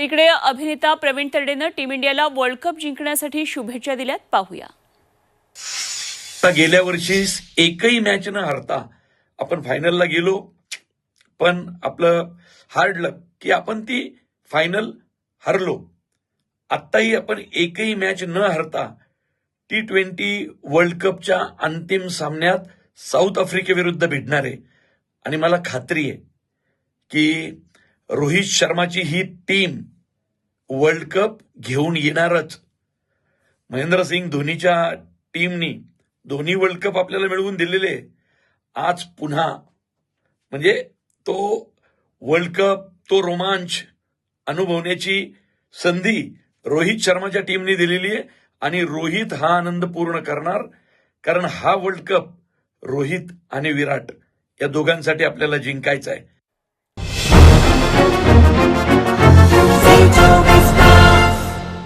इकडे अभिनेता प्रवीण तरडेनं टीम इंडियाला वर्ल्ड कप जिंकण्यासाठी शुभेच्छा दिल्यात. पाहूया. आता गेल्या वर्षी एकही मॅच न हरता आपण फायनलला गेलो पण आपलं हार्ड लक की आपण ती फायनल हरलो. आत्ताही आपण एकही मॅच न हरता टी ट्वेंटी वर्ल्ड कपच्या अंतिम सामन्यात साऊथ आफ्रिकेविरुद्ध भिडणार आहे आणि मला खात्री आहे की रोहित शर्माची ही टीम वर्ल्ड कप घेऊन येणारच. महेंद्रसिंग धोनीच्या टीमनी दोन्ही वर्ल्ड कप आपल्याला मिळवून दिलेले. आज पुन्हा म्हणजे तो वर्ल्ड कप तो रोमांच अनुभवण्याची संधी रोहित शर्माच्या टीमने दिलेली आहे आणि रोहित हा आनंद पूर्ण करणार कारण हा वर्ल्ड कप रोहित आणि विराट या दोघांसाठी आपल्याला जिंकायचा आहे.